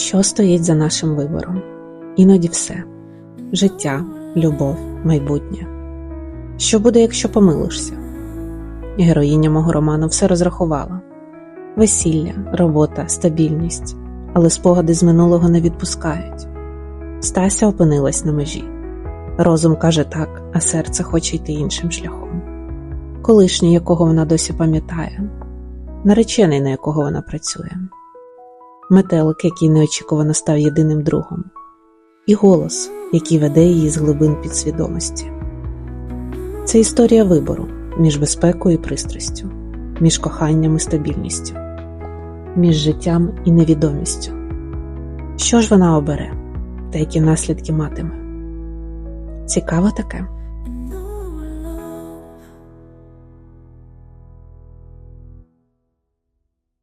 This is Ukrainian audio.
Що стоїть за нашим вибором? Іноді все життя, любов, майбутнє. Що буде, якщо помилишся? Героїня мого роману все розрахувала: весілля, робота, стабільність, але спогади з минулого не відпускають. Стася опинилась на межі. Розум каже так, а серце хоче йти іншим шляхом. Колишній, якого вона досі пам'ятає, наречений, на якого вона працює, метелик, який неочікувано став єдиним другом, і голос, який веде її з глибин підсвідомості. Це історія вибору між безпекою і пристрастю, між коханням і стабільністю, між життям і невідомістю. Що ж вона обере, та які наслідки матиме? Цікаво таке.